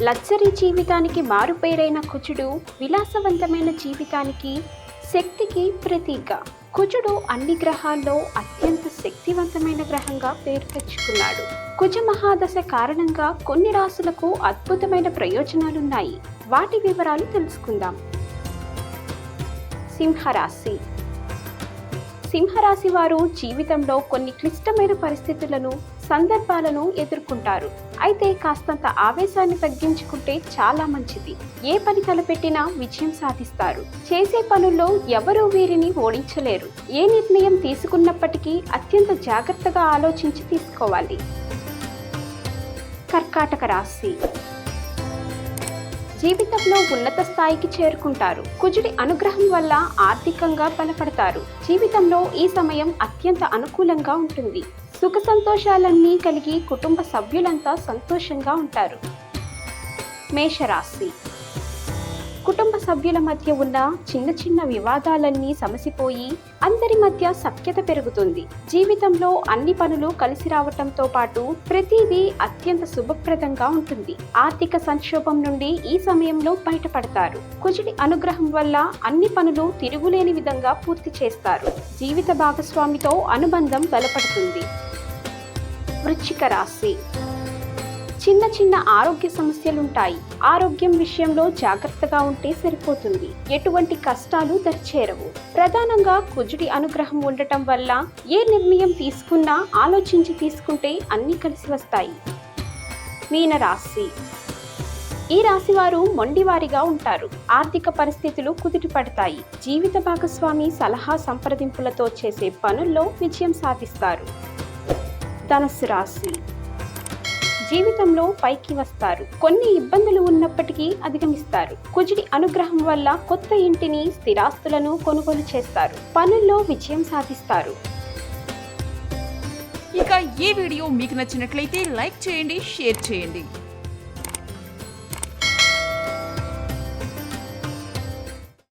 Luxury జీవితానికి మారుపేరైన కుజుడు విలాసవంతమైన జీవితానికి శక్తికి ప్రతీక. కుజుడు అన్ని గ్రహాల్లో అత్యంత శక్తివంతమైన గ్రహంగా పేరు తెచ్చుకున్నాడు. కుజ మహాదశ కారణంగా కొన్ని రాసులకు అద్భుతమైన ప్రయోజనాలున్నాయి. వాటి వివరాలు తెలుసుకుందాం. సింహరాశి సింహరాశి వారు జీవితంలో కొన్ని క్లిష్టమైన పరిస్థితులను సందర్భాలను ఎదుర్కొంటారు. అయితే కాస్తంత ఆవేశాన్ని తగ్గించుకుంటే చాలా మంచిది. ఏ పని తలపెట్టినా విజయం సాధిస్తారు. చేసే పనుల్లో ఎవరూ వీరిని ఓడించలేరు. ఏ నిర్ణయం తీసుకున్నప్పటికీ అత్యంత జాగ్రత్తగా ఆలోచించి తీసుకోవాలి. కర్కాటక రాశి జీవితంలో ఉన్నత స్థాయికి చేరుకుంటారు. కుజుడి అనుగ్రహం వల్ల ఆర్థికంగా బలపడతారు. జీవితంలో ఈ సమయం అత్యంత అనుకూలంగా ఉంటుంది. సుఖ సంతోషాలన్నీ కలిగి కుటుంబ సభ్యులంతా సంతోషంగా ఉంటారు. మేషరాశి కుటుంబ సభ్యుల మధ్య ఉన్న చిన్న చిన్న వివాదాలన్నీ సమసిపోయి అందరి మధ్య సఖ్యత పెరుగుతుంది. జీవితంలో అన్ని పనులు కలిసి రావటంతో పాటు ప్రతిదీ అత్యంత శుభప్రదంగా ఉంటుంది. ఆర్థిక సంక్షోభం నుండి ఈ సమయంలో బయటపడతారు. కుజుడి అనుగ్రహం వల్ల అన్ని పనులు తిరుగులేని విధంగా పూర్తి చేస్తారు. జీవిత భాగస్వామితో అనుబంధం బలపడుతుంది. వృచ్చిక రాశి చిన్న చిన్న ఆరోగ్య సమస్యలుంటాయి. ఆరోగ్యం విషయంలో జాగ్రత్తగా ఉంటే సరిపోతుంది. ఎటువంటి కష్టాలు దరిచేరవు. ప్రధానంగా కుజుడి అనుగ్రహం ఉండటం వల్ల ఏ నిర్ణయం తీసుకున్నా ఆలోచించి తీసుకుంటే అన్నీ కలిసి వస్తాయి. మీన రాశి. ఈ రాశి వారు మొండివారిగా ఉంటారు. ఆర్థిక పరిస్థితులు కుదిరి పడతాయి. జీవిత భాగస్వామి సలహా సంప్రదింపులతో చేసే పనుల్లో విజయం సాధిస్తారు. ధనస్సు రాశి. జీవితంలో పైకి వస్తారు. కొన్ని ఇబ్బందులు ఉన్నప్పటికీ అధిగమిస్తారు. కుజుడి అనుగ్రహం వల్ల కొత్త ఇంటిని స్థిరాస్తులను కొనుగోలు చేస్తారు. పనుల్లో విజయం సాధిస్తారు. ఇక ఈ వీడియో మీకు నచ్చినట్లయితే లైక్ చేయండి షేర్ చేయండి.